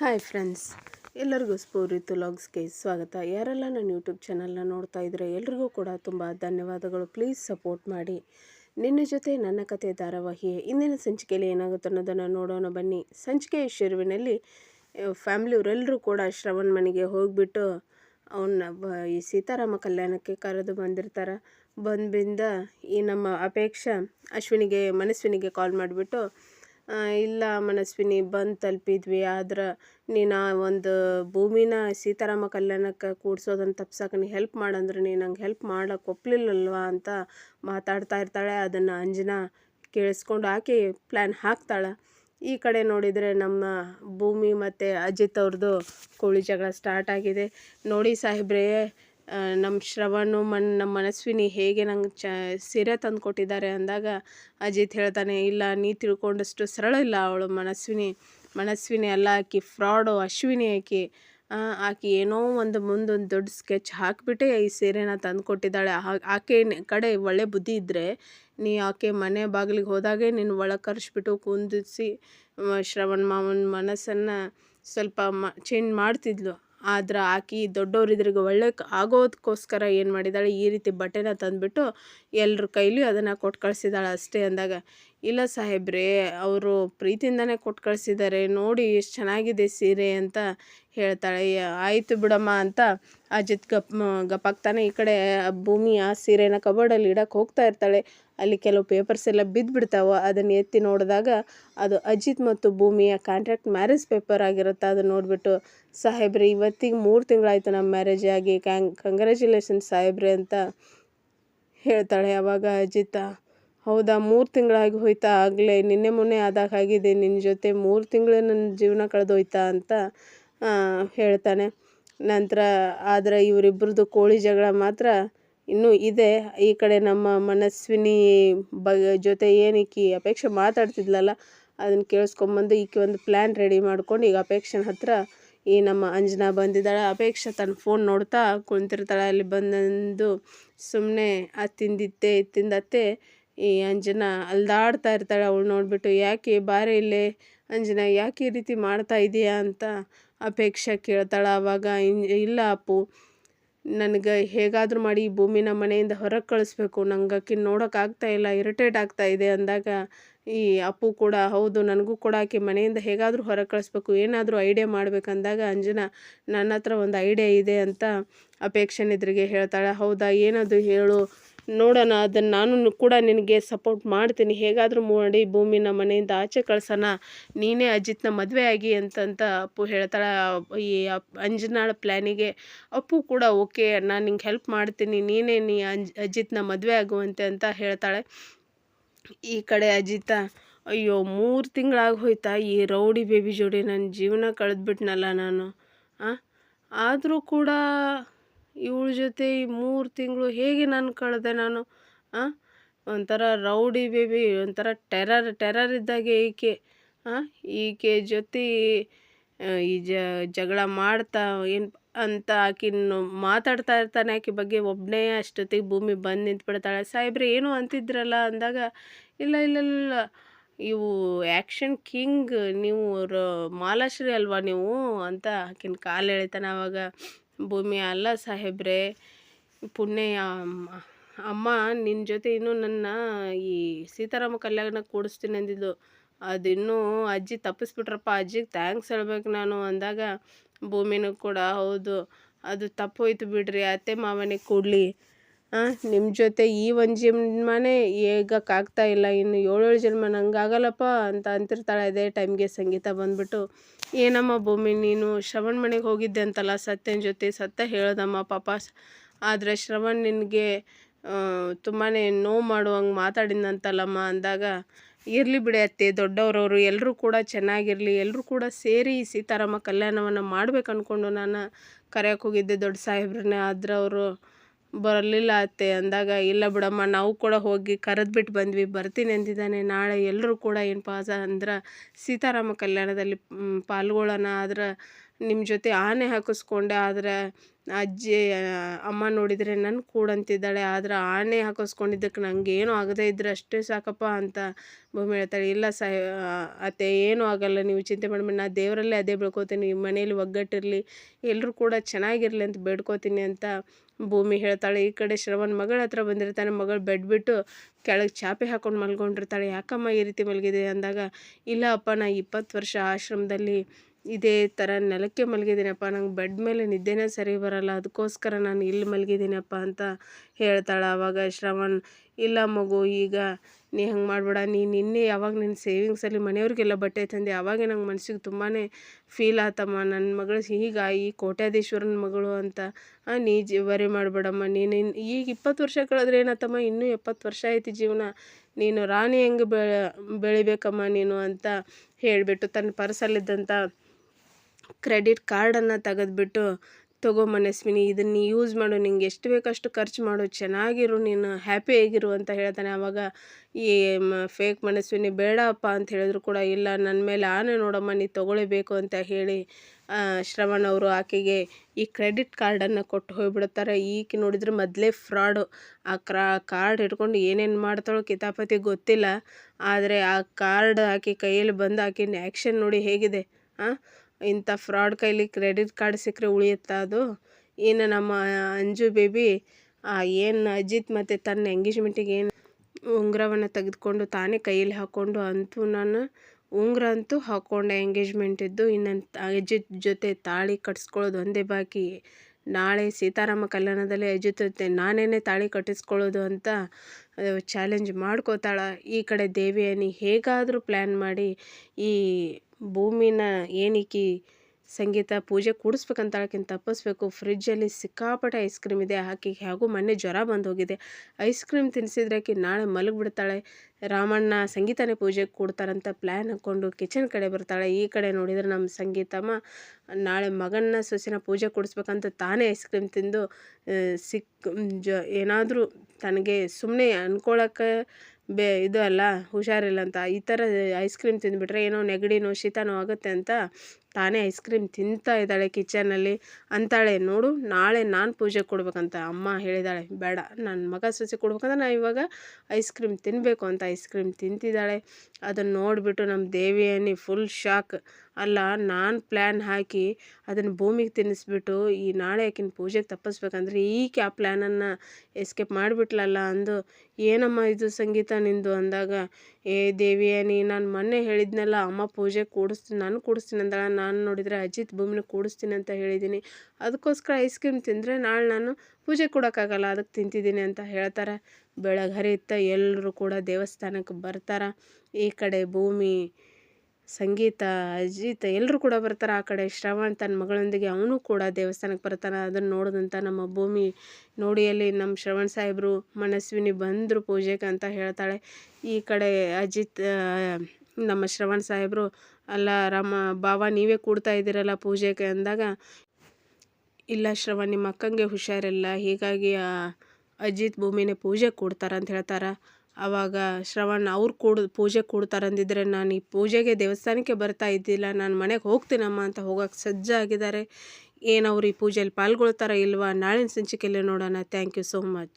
Hi friends, ಎಲ್ಲರಿಗೂ ಸ್ಫೂರಿತು ಲಾಗ್ಸ್ಗೆ ಸ್ವಾಗತ. ಯಾರೆಲ್ಲ ನನ್ನ ಯೂಟ್ಯೂಬ್ ಚಾನಲ್ನ ನೋಡ್ತಾ ಇದ್ದರೆ ಎಲ್ರಿಗೂ ಕೂಡ ತುಂಬ ಧನ್ಯವಾದಗಳು. ಪ್ಲೀಸ್ ಸಪೋರ್ಟ್ ಮಾಡಿ. ನಿನ್ನ ಜೊತೆ ನನ್ನ ಕತೆ ಧಾರಾವಾಹಿ ಇಂದಿನ ಸಂಚಿಕೆಯಲ್ಲಿ ಏನಾಗುತ್ತೆ ಅನ್ನೋದನ್ನು ನೋಡೋಣ ಬನ್ನಿ. ಸಂಚಿಕೆಯ ಶಿರುವಿನಲ್ಲಿ ಫ್ಯಾಮ್ಲಿಯವರೆಲ್ಲರೂ ಕೂಡ ಶ್ರವಣ್ ಮನೆಗೆ ಹೋಗಿಬಿಟ್ಟು ಅವನ್ನ ಈ ಸೀತಾರಾಮ ಕಲ್ಯಾಣಕ್ಕೆ ಕರೆದು ಬಂದಿರ್ತಾರೆ. ಬಂದಿಂದ ಈ ನಮ್ಮ ಅಪೇಕ್ಷಾ ಅಶ್ವಿನಿಗೆ, ಮನಸ್ವಿನಿಗೆ ಕಾಲ್ ಮಾಡಿಬಿಟ್ಟು ಇಲ್ಲ ಮನಸ್ವಿನಿ, ಬಂದು ತಲುಪಿದ್ವಿ. ಆದ್ರೆ ನೀನು ಒಂದು ಭೂಮಿನ ಸೀತಾರಾಮ ಕಲ್ಯಾಣಕ್ಕೆ ಕೂಡ್ಸೋದನ್ನು ತಪ್ಸಕ್ಕೆ ನೀ ಹೆಲ್ಪ್ ಮಾಡಂದ್ರೆ ನೀನು ನಂಗೆ ಹೆಲ್ಪ್ ಮಾಡಕ್ಕೆ ಒಪ್ಪಲಿಲ್ಲಲ್ವಾ ಅಂತ ಮಾತಾಡ್ತಾ ಇರ್ತಾಳೆ. ಅದನ್ನು ಅಂಜನಾ ಕೇಳಿಸ್ಕೊಂಡು ಆಕೆ ಪ್ಲ್ಯಾನ್ ಹಾಕ್ತಾಳೆ. ಈ ಕಡೆ ನೋಡಿದರೆ ನಮ್ಮ ಭೂಮಿ ಮತ್ತು ಅಜಿತ್ ಅವ್ರದ್ದು ಕೋಳಿ ಜಗಳ ಸ್ಟಾರ್ಟ್ ಆಗಿದೆ. ನೋಡಿ ಸಾಹೇಬ್ರೆ ನಮ್ಮ ಶ್ರವಣು ಮನ್, ನಮ್ಮ ಮನಸ್ವಿನಿ ಹೇಗೆ ನಂಗೆ ಚ, ಸೀರೆ ತಂದು ಕೊಟ್ಟಿದ್ದಾರೆ ಅಂದಾಗ ಅಜಿತ್ ಹೇಳ್ತಾನೆ, ಇಲ್ಲ, ನೀ ತಿಳ್ಕೊಂಡಷ್ಟು ಸರಳ ಇಲ್ಲ ಅವಳು ಮನಸ್ವಿನಿ. ಮನಸ್ವಿನಿ ಅಲ್ಲ ಆಕಿ, ಫ್ರಾಡು, ಅಶ್ವಿನಿ ಆಕಿ. ಆಕೆ ಏನೋ ಒಂದು ಮುಂದೊಂದು ದೊಡ್ಡ ಸ್ಕೆಚ್ ಹಾಕಿಬಿಟ್ಟೆ ಈ ಸೀರೆನ ತಂದು ಕೊಟ್ಟಿದ್ದಾಳೆ. ಆಕೆ ಕಡೆ ಒಳ್ಳೆ ಬುದ್ಧಿ ಇದ್ದರೆ ನೀ ಆಕೆ ಮನೆ ಬಾಗಿಲಿಗೆ ಹೋದಾಗೆ ನೀನು ಒಳಗೆ ಕರೆಸ್ಬಿಟ್ಟು ಕುಂದಿಸಿ ಶ್ರವಣ್ ಮಾವನ ಮನಸ್ಸನ್ನು ಸ್ವಲ್ಪ ಮ, ಚೇಂಜ್ ಮಾಡ್ತಿದ್ಲು. ಆದ್ರೆ ಆಕಿ ದೊಡ್ಡವರಿದ್ರಿಗೆ ಒಳ್ಳೆ ಆಗೋದಕ್ಕೋಸ್ಕರ ಏನು ಮಾಡಿದ್ದಾಳೆ ಈ ರೀತಿ ಬಟ್ಟೆನ ತಂದುಬಿಟ್ಟು ಎಲ್ರ ಕೈಲಿ ಅದನ್ನು ಕೊಟ್ಟು ಕಳ್ಸಿದ್ದಾಳೆ ಅಷ್ಟೇ ಅಂದಾಗ. ಇಲ್ಲ ಸಾಹೇಬ್ರೆ, ಅವರು ಪ್ರೀತಿಯಿಂದಲೇ ಕೊಟ್ಟು ಕಳಿಸಿದ್ದಾರೆ ನೋಡಿ ಎಷ್ಟು ಚೆನ್ನಾಗಿದೆ ಸೀರೆ ಅಂತ ಹೇಳ್ತಾಳೆ. ಆಯಿತು ಬಿಡಮ್ಮ ಅಂತ ಅಜಿತ್ ಗಪ್ ಗಪ್ಪಾಗ್ತಾನೆ ಈ ಕಡೆ ಭೂಮಿ ಆ ಸೀರೆನ ಕಬೋರ್ಡಲ್ಲಿ ಇಡಕ್ಕೆ ಹೋಗ್ತಾ ಇರ್ತಾಳೆ. ಅಲ್ಲಿ ಕೆಲವು ಪೇಪರ್ಸ್ ಎಲ್ಲ ಬಿದ್ದುಬಿಡ್ತಾವೆ ಅದನ್ನು ಎತ್ತಿ ನೋಡಿದಾಗ ಅದು ಅಜಿತ್ ಮತ್ತು ಭೂಮಿಯ ಕಾಂಟ್ರಾಕ್ಟ್ ಮ್ಯಾರೇಜ್ ಪೇಪರ್ ಆಗಿರುತ್ತೆ. ಅದನ್ನು ನೋಡಿಬಿಟ್ಟು, ಸಾಹೇಬ್ರೆ, ಇವತ್ತಿಗೆ ಮೂರು ತಿಂಗಳಾಯಿತು ನಮ್ಮ ಮ್ಯಾರೇಜ್ ಆಗಿ. ಕ್ಯಾಂಗ್ ಕಂಗ್ರ್ಯಾಚುಲೇಷನ್ ಸಾಹೇಬ್ರೆ ಅಂತ ಹೇಳ್ತಾಳೆ ಅವಾಗ ಅಜಿತ. ಹೌದಾ? ಮೂರು ತಿಂಗಳಾಗಿ ಹೋಯ್ತಾ? ಆಗಲೇ ನಿನ್ನೆ ಮೊನ್ನೆ ಆದಾಗ ಆಗಿದೆ. ನಿನ್ನ ಜೊತೆ ಮೂರು ತಿಂಗಳು ನನ್ನ ಜೀವನ ಕಳೆದೋಯ್ತಾ ಅಂತ ಹೇಳ್ತಾನೆ. ನಂತರ ಆದರೆ ಇವರಿಬ್ಬರದ್ದು ಕೋಳಿ ಜಗಳ ಮಾತ್ರ ಇನ್ನೂ ಇದೆ. ಈ ಕಡೆ ನಮ್ಮ ಮನಸ್ವಿನಿ ಬ, ಜೊತೆ ಏನು ಈಕಿ ಅಪೇಕ್ಷೆ ಮಾತಾಡ್ತಿದ್ಲಲ್ಲ ಅದನ್ನು ಕೇಳಿಸ್ಕೊಂಬಂದು ಈಕೆ ಒಂದು ಪ್ಲ್ಯಾನ್ ರೆಡಿ ಮಾಡ್ಕೊಂಡು ಈಗ ಅಪೇಕ್ಷನ ಹತ್ರ ಈ ನಮ್ಮ ಅಂಜನಾ ಬಂದಿದ್ದಾಳೆ. ಅಪೇಕ್ಷೆ ತನ್ನ ಫೋನ್ ನೋಡ್ತಾ ಕುಂತಿರ್ತಾಳೆ. ಅಲ್ಲಿ ಬಂದು ಸುಮ್ಮನೆ ಅದು ತಿಂದಿತ್ತೆ ತಿಂದತ್ತೆ ಈ ಅಂಜನಾ ಅಲ್ದಾಡ್ತಾ ಇರ್ತಾಳೆ ಅವಳು ನೋಡಿಬಿಟ್ಟು, ಯಾಕೆ ಬಾರೆ ಇಲ್ಲೇ ಅಂಜನಾ, ಯಾಕೆ ಈ ರೀತಿ ಮಾಡ್ತಾ ಇದೀಯಾ? ಅಂತ ಅಪೇಕ್ಷೆ ಕೇಳ್ತಾಳೆ ಆವಾಗ ಇಲ್ಲ ಅಪ್ಪು, ನನಗೆ ಹೇಗಾದರೂ ಮಾಡಿ ಈ ಭೂಮಿನ ಮನೆಯಿಂದ ಹೊರಗೆ ಕಳಿಸ್ಬೇಕು. ನಂಗೆ ಆಕೆ ನೋಡೋಕ್ಕಾಗ್ತಾ ಇಲ್ಲ, ಇರಿಟೇಟ್ ಆಗ್ತಾ ಇದೆ ಅಂದಾಗ ಈ ಅಪ್ಪು ಕೂಡ, ಹೌದು, ನನಗೂ ಕೂಡ ಆಕೆ ಮನೆಯಿಂದ ಹೇಗಾದರೂ ಹೊರಗೆ ಕಳಿಸ್ಬೇಕು, ಏನಾದರೂ ಐಡಿಯಾ ಮಾಡಬೇಕಂದಾಗ ಅಂಜನಾ, ನನ್ನ ಹತ್ರ ಒಂದು ಐಡಿಯಾ ಇದೆ ಅಂತ ಅಪೇಕ್ಷನ್ ಎದುರಿಗೆ ಹೇಳ್ತಾಳೆ. ಹೌದಾ ಏನದು ಹೇಳು ನೋಡೋಣ, ಅದನ್ನು ನಾನು ಕೂಡ ನಿನಗೆ ಸಪೋರ್ಟ್ ಮಾಡ್ತೀನಿ. ಹೇಗಾದರೂ ಮಾಡಿ ಭೂಮಿನ ಮನೆಯಿಂದ ಆಚೆ ಕಳ್ಸೋಣ. ನೀನೇ ಅಜಿತ್ನ ಮದುವೆ ಆಗಿ ಅಂತಂತ ಅಪ್ಪು ಹೇಳ್ತಾಳೆ. ಈ ಅಂಜನಾಳ ಪ್ಲ್ಯಾನಿಗೆ ಅಪ್ಪು ಕೂಡ ಓಕೆ ನಾನು ನಿಂಗೆ ಹೆಲ್ಪ್ ಮಾಡ್ತೀನಿ. ನೀನೇ ನೀ ಅಂಜ್, ಅಜಿತ್ನ ಮದುವೆ ಆಗುವಂತೆ ಅಂತ ಹೇಳ್ತಾಳೆ. ಈ ಕಡೆ ಅಜಿತ, ಅಯ್ಯೋ, ಮೂರು ತಿಂಗಳಾಗಿ ಹೋಯ್ತಾ ಈ ರೌಡಿ ಬೇಬಿ ಜೋಡಿ ನನ್ನ ಜೀವನ ಕಳೆದ್ಬಿಟ್ನಲ್ಲ ನಾನು. ಆದರೂ ಕೂಡ ಇವಳ ಜೊತೆ ಈ ಮೂರು ತಿಂಗಳು ಹೇಗೆ ನಾನು ಕಳೆದೆ ನಾನು ಒಂಥರ ರೌಡಿ ಬೇಬಿ, ಒಂಥರ ಟೆರರ್ ಟೆರರ್ ಇದ್ದಾಗೆ ಈಕೆ ಈಕೆ ಜೊತೆ ಈ ಜಗಳ ಮಾಡ್ತಾ ಏನು ಅಂತ ಆಕಿನ ಮಾತಾಡ್ತಾ ಇರ್ತಾನೆ, ಆಕೆ ಬಗ್ಗೆ ಒಬ್ಬನೇ ಅಷ್ಟೊತ್ತಿಗೆ ಭೂಮಿ ಬಂದು ನಿಂತ್ಬಿಡ್ತಾಳೆ. ಸಾಹೇಬ್ರೆ, ಏನು ಅಂತಿದ್ರಲ್ಲ ಅಂದಾಗ, ಇಲ್ಲ ಇಲ್ಲ ಇಲ್ಲ ಇವು ಆ್ಯಕ್ಷನ್ ಕಿಂಗ್, ನೀವು ಮಾಲಾಶ್ರೀ ಅಲ್ವಾ ನೀವು? ಅಂತ ಆಕಿನ ಕಾಲು ಎಳಿತಾನೆ ಆವಾಗ ಭೂಮಿ ಅಲ್ಲ ಸಾಹೇಬ್ರೆ. ಪುಣ್ಯ ಅಮ್ಮ. ನಿನ್ನ ಜೊತೆ ಇನ್ನೂ ನನ್ನ ಈ ಸೀತಾರಾಮ ಕಲ್ಯಾಣ ಕೂಡಿಸ್ತೀನಿ ಅಂದಿದ್ದು. ಅದಿನ್ನೂ ಅಜ್ಜಿ ತಪ್ಪಿಸ್ಬಿಟ್ರಪ್ಪ ಅಜ್ಜಿಗೆ ಥ್ಯಾಂಕ್ಸ್ ಹೇಳ್ಬೇಕು ನಾನು ಅಂದಾಗ, ಭೂಮಿನೂ ಕೂಡ ಹೌದು. ಅದು ತಪ್ಪೋಯ್ತು ಬಿಡ್ರಿ, ಅತ್ತೆ ಮಾವನಿಗೆ ಕೂಡಲಿ. ನಿಮ್ಮ ಜೊತೆ ಈ ಒಂದು ಜನ್ಮನೇ ಹೇಗಕ್ಕಾಗ್ತಾ ಇಲ್ಲ. ಇನ್ನು ಏಳೇಳು ಜನ್ಮ ನಂಗೆ ಆಗಲ್ಲಪ್ಪ ಅಂತ ಅಂತಿರ್ತಾಳೆ ಅದೇ ಟೈಮ್ಗೆ ಸಂಗೀತ ಬಂದ್ಬಿಟ್ಟು. ಏನಮ್ಮ ಭೂಮಿ, ನೀನು ಶ್ರವಣ್ ಮನೆಗೆ ಹೋಗಿದ್ದೆ ಅಂತಲ್ಲ ಸತ್ಯನ ಜೊತೆ ಸತ್ಯ ಹೇಳೋದಮ್ಮ ಪಾಪ. ಆದರೆ ಶ್ರವಣ್ ನಿನಗೆ ತುಂಬಾ ನೋವು ಮಾಡುವಂಗೆ ಮಾತಾಡಿದಂತಲ್ಲಮ್ಮ ಅಂದಾಗ, ಇರಲಿ ಬಿಡಿ ಅತ್ತೆ, ದೊಡ್ಡವರವರು ಎಲ್ಲರೂ ಕೂಡ ಚೆನ್ನಾಗಿರಲಿ ಎಲ್ಲರೂ ಕೂಡ ಸೇರಿ ಸೀತಾರಾಮ ಕಲ್ಯಾಣವನ್ನು ಮಾಡ್ಬೇಕು ಅಂದ್ಕೊಂಡು ನಾನು ಕರೆಯೋಕೆ ಹೋಗಿದ್ದೆ ದೊಡ್ಡ ಸಾಹೇಬ್ರನ್ನೇ. ಆದ್ರೆ ಅವರು ಬರಲಿಲ್ಲ ಅತ್ತೆ. ಅಂದಾಗ, ಇಲ್ಲ ಬಿಡಮ್ಮ, ನಾವು ಕೂಡ ಹೋಗಿ ಕರೆದ್ಬಿಟ್ಟು ಬಂದ್ವಿ. ಬರ್ತೀನಿ ಅಂದಿದ್ದಾನೆ. ನಾಳೆ ಎಲ್ಲರೂ ಕೂಡ ಏನು ಪಾಸ ಅಂದ್ರೆ ಸೀತಾರಾಮ ಕಲ್ಯಾಣದಲ್ಲಿ ಪಾಲ್ಗೊಳ್ಳೋಣ. ಆದ್ರೆ ನಿಮ್ಮ ಜೊತೆ ಆನೆ ಹಾಕಿಸ್ಕೊಂಡೆ. ಆದರೆ ಅಜ್ಜಿ, ಅಮ್ಮ ನೋಡಿದರೆ ನನ್ನ ಕೂಡಂತಿದ್ದಾಳೆ ಆದ್ರೆ ಆನೆ ಹಾಕಿಸ್ಕೊಂಡಿದ್ದಕ್ಕೆ ನನಗೆ ಏನೂ ಆಗದೇ ಇದ್ರೆ ಅಷ್ಟೇ ಸಾಕಪ್ಪ ಅಂತ ಭೂಮಿ ಹೇಳ್ತಾಳೆ. ಇಲ್ಲ ಸಾಹೇ, ಅತ್ತೆ, ಏನೂ ಆಗಲ್ಲ. ನೀವು ಚಿಂತೆ ಮಾಡಬೇಡಿ. ನಾ ದೇವರಲ್ಲೇ ಅದೇ ಬೇಡ್ಕೋತೀನಿ ಮನೇಲಿ ಒಗ್ಗಟ್ಟಿರಲಿ. ಎಲ್ಲರೂ ಕೂಡ ಚೆನ್ನಾಗಿರಲಿ ಅಂತ ಬೇಡ್ಕೋತೀನಿ ಅಂತ ಭೂಮಿ ಹೇಳ್ತಾಳೆ, ಈ ಕಡೆ ಶ್ರವಣ್ ಮಗಳ ಹತ್ರ ಬಂದಿರ್ತಾನೆ, ಮಗಳು ಬೆಡ್ ಬಿಟ್ಟು ಕೆಳಗೆ ಚಾಪೆ ಹಾಕೊಂಡು ಮಲ್ಕೊಂಡಿರ್ತಾಳೆ ಯಾಕಮ್ಮ ಈ ರೀತಿ ಮಲಗಿದೆ ಅಂದಾಗ, ಇಲ್ಲ ಅಪ್ಪ, ನಾ ಇಪ್ಪತ್ತು ವರ್ಷ ಆಶ್ರಮದಲ್ಲಿ ಇದೇ ಥರ ನೆಲಕ್ಕೆ ಮಲಗಿದ್ದೀನಪ್ಪ, ನಂಗೆ ಬೆಡ್ ಮೇಲೆ ನಿದ್ದೆನೇ ಸರಿ ಬರಲ್ಲ ಅದಕ್ಕೋಸ್ಕರ ನಾನು ಇಲ್ಲಿ ಮಲಗಿದ್ದೀನಪ್ಪ ಅಂತ ಹೇಳ್ತಾಳೆ. ಆವಾಗ ಶ್ರವಣ್ ಇಲ್ಲ ಮಗು, ಈಗ ನೀ ಹಂಗೆ ಮಾಡಬೇಡ. ನೀ ನಿನ್ನೆ ಯಾವಾಗ ನಿನ್ನ ಸೇವಿಂಗ್ಸಲ್ಲಿ ಮನೆಯವ್ರಿಗೆಲ್ಲ ಬಟ್ಟೆ ತಂದೆ ಆವಾಗೇ ನಂಗೆ ಮನ್ಸಿಗೆ ತುಂಬಾ ಫೀಲ್ ಆತಮ್ಮ. ನನ್ನ ಮಗಳು ಈಗ ಈ ಕೋಟ್ಯಾಧೀಶ್ವರನ ಮಗಳು ಅಂತ ನೀ ಜಿ ವರಿ ಮಾಡಬೇಡಮ್ಮ. ನೀನು, ಈಗ ಇಪ್ಪತ್ತು ವರ್ಷ ಕಳೆದ್ರೆ ಏನಾತಮ್ಮ? ಇನ್ನೂ ಎಪ್ಪತ್ತು ವರ್ಷ ಐತಿ ಜೀವನ. ನೀನು ರಾಣಿ ಹೆಂಗೆ ಬೆಳಿಬೇಕಮ್ಮ ನೀನು ಅಂತ ಹೇಳಿಬಿಟ್ಟು ತನ್ನ ಪರ್ಸಲ್ಲಿದ್ದಂಥ ಕ್ರೆಡಿಟ್ ಕಾರ್ಡನ್ನು ತೆಗೆದ್ಬಿಟ್ಟು ತಗೋ ಮನಸ್ವಿನಿ, ಇದನ್ನ ಯೂಸ್ ಮಾಡು, ನಿಂಗೆ ಎಷ್ಟು ಬೇಕಷ್ಟು ಖರ್ಚು ಮಾಡು, ಚೆನ್ನಾಗಿರು, ನೀನು ಹ್ಯಾಪಿ ಆಗಿರು ಅಂತ ಹೇಳ್ತಾನೆ. ಆವಾಗ ಈ ಫೇಕ್ ಮನಸ್ವಿನಿ, ಬೇಡಪ್ಪ ಅಂತ ಹೇಳಿದ್ರು ಕೂಡ ಇಲ್ಲ ನನ್ನ ಮೇಲೆ ಆನೆ ನೋಡಮ್ಮ, ನೀ ತೊಗೊಳ್ಬೇಕು ಅಂತ ಹೇಳಿ ಶ್ರವಣ್ ಅವರು ಆಕೆಗೆ ಈ ಕ್ರೆಡಿಟ್ ಕಾರ್ಡನ್ನು ಕೊಟ್ಟು ಹೋಗಿಬಿಡ್ತಾರೆ. ಈಕೆ ನೋಡಿದ್ರೆ ಮೊದಲೇ ಫ್ರಾಡು ಆ ಕ್ರಾ ಕಾರ್ಡ್ ಹಿಡ್ಕೊಂಡು ಏನೇನು ಮಾಡ್ತಾಳೋ ಕಿತಾಪತಿ ಗೊತ್ತಿಲ್ಲ. ಆದರೆ ಆ ಕಾರ್ಡ್ ಆಕೆ ಕೈಯಲ್ಲಿ ಬಂದು ಆಕಿನ ಆ್ಯಕ್ಷನ್ ನೋಡಿ ಹೇಗಿದೆ, ಆ? ಇಂಥ ಫ್ರಾಡ್ ಕೈಲಿ ಕ್ರೆಡಿಟ್ ಕಾರ್ಡ್ ಸಿಕ್ಕರೆ ಉಳಿಯುತ್ತಾ ಅದು? ಇನ್ನು ನಮ್ಮ ಅಂಜು ಬೇಬಿ ಏನು ಅಜಿತ್ ಮತ್ತು ತನ್ನ ಎಂಗೇಜ್ಮೆಂಟಿಗೆ ಏನು ಉಂಗುರವನ್ನು ತೆಗೆದುಕೊಂಡು ತಾನೇ ಕೈಯಲ್ಲಿ ಹಾಕ್ಕೊಂಡು ಅಂತೂ ನಾನು ಉಂಗುರ ಅಂತೂ ಹಾಕ್ಕೊಂಡೆ ಎಂಗೇಜ್ಮೆಂಟ್ ಇದ್ದು, ಇನ್ನು ಅಜಿತ್ ಜೊತೆ ತಾಳಿ ಕಟ್ಸ್ಕೊಳ್ಳೋದು ಒಂದೇ ಬಾಕಿ. ನಾಳೆ ಸೀತಾರಾಮ ಕಲ್ಯಾಣದಲ್ಲಿ ಅಜಿತ್ ಜೊತೆ ನಾನೇನೇ ತಾಳಿ ಕಟ್ಟಿಸ್ಕೊಳ್ಳೋದು ಅಂತ ಚಾಲೆಂಜ್ ಮಾಡ್ಕೋತಾಳ. ಈ ಕಡೆ ದೇವಿಯನಿ ಹೇಗಾದರೂ ಪ್ಲ್ಯಾನ್ ಮಾಡಿ ಈ ಭೂಮಿನ ಏನಿಕಿ ಸಂಗೀತ ಪೂಜೆ ಕೂಡಿಸ್ಬೇಕಂತ ಆಕಿನ ತಪ್ಪಿಸ್ಬೇಕು. ಫ್ರಿಜ್ಜಲ್ಲಿ ಸಿಕ್ಕಾಪಟ್ಟೆ ಐಸ್ ಕ್ರೀಮ್ ಇದೆ. ಆಕೆಗೆ ಹೇಗೂ ಮೊನ್ನೆ ಜ್ವರ ಬಂದು ಹೋಗಿದೆ ಐಸ್ ಕ್ರೀಮ್ ತಿನ್ನಿಸಿದ್ರೆ ಆಕೆ ನಾಳೆ ಮಲಗಿಬಿಡ್ತಾಳೆ. ರಾಮಣ್ಣ ಸಂಗೀತನೇ ಪೂಜೆ ಕೊಡ್ತಾರಂತ ಪ್ಲ್ಯಾನ್ ಹಾಕ್ಕೊಂಡು ಕಿಚನ್ ಕಡೆ ಬರ್ತಾಳೆ. ಈ ಕಡೆ ನೋಡಿದರೆ ನಮ್ಮ ಸಂಗೀತಮ್ಮ ನಾಳೆ ಮಗನ ಸೊಸಿನ ಪೂಜೆ ಕೊಡಿಸ್ಬೇಕಂತ ತಾನೇ ಐಸ್ ಕ್ರೀಮ್ ತಿಂದು ಸಿಕ್, ಜ, ಏನಾದರೂ ತನಗೆ ಸುಮ್ಮನೆ ಅನ್ಕೊಳಕ್ಕೆ ಬೇ, ಇದು ಅಲ್ಲ, ಹುಷಾರಿಲ್ಲ ಅಂತ. ಈ ಥರ ಐಸ್ ಕ್ರೀಮ್ ತಿಂದುಬಿಟ್ರೆ ಏನೋ ನೆಗಡಿನೋ ಶೀತನೋ ಆಗುತ್ತೆ ಅಂತ ತಾನೇ ಐಸ್ ಕ್ರೀಮ್ ತಿಂತಾ ಇದ್ದಾಳೆ ಕಿಚನಲ್ಲಿ ಅಂತಾಳೆ, ನೋಡು, ನಾಳೆ ನಾನು ಪೂಜೆ ಕೊಡ್ಬೇಕಂತ. ಅಮ್ಮ ಹೇಳಿದಾಳೆ, ಬೇಡ ನನ್ನ ಮಗ ಸೊಸೆ ಕೊಡ್ಬೇಕಂದ್ರೆ ನಾನು ಇವಾಗ ಐಸ್ ಕ್ರೀಮ್ ತಿನ್ನಬೇಕು ಅಂತ ಐಸ್ ಕ್ರೀಮ್ ತಿಂತಿದ್ದಾಳೆ. ಅದನ್ನು ನೋಡಿಬಿಟ್ಟು ನಮ್ಮ ದೇವಿಯನಿ ಫುಲ್ ಶಾಕ್ ಅಲ್ಲ, ನಾನು ಪ್ಲ್ಯಾನ್ ಹಾಕಿ ಅದನ್ನು ಭೂಮಿಗೆ ತಿನ್ನಿಸ್ಬಿಟ್ಟು ಈ ನಾಳೆ ಆಕಿನ ಪೂಜೆಗೆ ತಪ್ಪಿಸ್ಬೇಕಂದ್ರೆ ಈಕೆ ಆ ಪ್ಲ್ಯಾನನ್ನು ಎಸ್ಕೇಪ್ ಮಾಡಿಬಿಟ್ಲಲ್ಲ ಅಂದು, ಏನಮ್ಮ ಇದು ಸಂಗೀತ ನಿಂದು ಅಂದಾಗ, ಏ ದೇವಿಯನಿ ನಾನು ಮೊನ್ನೆ ಹೇಳಿದ್ನಲ್ಲ, ಅಮ್ಮ ಪೂಜೆ ಕೂಡಿಸ್ತೀನಿ ನಾನು ಕೂಡಿಸ್ತೀನಿ ಅಂದಾಳ, ನಾನು ನೋಡಿದರೆ ಅಜಿತ್ ಭೂಮಿನ ಕೂಡಿಸ್ತೀನಿ ಅಂತ ಹೇಳಿದ್ದೀನಿ ಅದಕ್ಕೋಸ್ಕರ ಐಸ್ ಕ್ರೀಮ್ ತಿಂದರೆ ನಾಳೆ ನಾನು ಪೂಜೆ ಕೊಡೋಕ್ಕಾಗಲ್ಲ ಅದಕ್ಕೆ ತಿಂತಿದ್ದೀನಿ ಅಂತ ಹೇಳ್ತಾರೆ. ಬೆಳಗ್ಗೆ ಹರಿಯುತ್ತಾ ಎಲ್ಲರೂ ಕೂಡ ದೇವಸ್ಥಾನಕ್ಕೆ ಬರ್ತಾರೆ. ಈ ಕಡೆ ಭೂಮಿ ಸಂಗೀತ, ಅಜಿತ್ ಎಲ್ಲರೂ ಕೂಡ ಬರ್ತಾರೆ ಆ ಕಡೆ. ಶ್ರವಣ್ ತನ್ನ ಮಗಳೊಂದಿಗೆ ಅವನು ಕೂಡ ದೇವಸ್ಥಾನಕ್ಕೆ ಬರ್ತಾನೆ. ಅದನ್ನು ನೋಡಿದಂಥ ನಮ್ಮ ಭೂಮಿ ನೋಡಿ ಅಲ್ಲಿ ನಮ್ಮ ಶ್ರವಣ್ ಸಾಹೇಬರು ಮನಸ್ವಿನಿ ಬಂದರು ಪೂಜೆಗೆ ಅಂತ ಹೇಳ್ತಾಳೆ. ಈ ಕಡೆ ಅಜಿತ್ ನಮ್ಮ ಶ್ರವಣ್ ಸಾಹೇಬರು, ಅಲ್ಲ ರಾಮ, ಬಾವ ನೀವೇ ಕೂಡ್ತಾ ಇದ್ದೀರಲ್ಲ ಪೂಜೆಗೆ ಅಂದಾಗ, ಇಲ್ಲ ಶ್ರವಣ್, ನಿಮ್ಮ ಅಕ್ಕಂಗೆ ಹುಷಾರಿಲ್ಲ. ಹೀಗಾಗಿ ಅಜಿತ್ ಭೂಮಿನೇ ಪೂಜೆ ಕೂಡ್ತಾರೆ ಅಂತ ಹೇಳ್ತಾರೆ. ಆವಾಗ ಶ್ರವಣ್ ಅವ್ರು ಕೂಡ, ಪೂಜೆ ಕೂಡ್ತಾರಂದಿದ್ರೆ ನಾನು ಈ ಪೂಜೆಗೆ ದೇವಸ್ಥಾನಕ್ಕೆ ಬರ್ತಾ ಇದ್ದಿಲ್ಲ, ನಾನು ಮನೆಗೆ ಹೋಗ್ತೀನಮ್ಮ ಅಂತ ಹೋಗಕ್ಕೆ ಸಜ್ಜಾಗಿದ್ದಾರೆ ಏನು ಅವ್ರು ಈ ಪೂಜೆಯಲ್ಲಿ ಪಾಲ್ಗೊಳ್ತಾರ ಇಲ್ವಾ? ನಾಳಿನ ಸಂಚಿಕೆಯಲ್ಲಿ ನೋಡೋಣ. Thank you so much.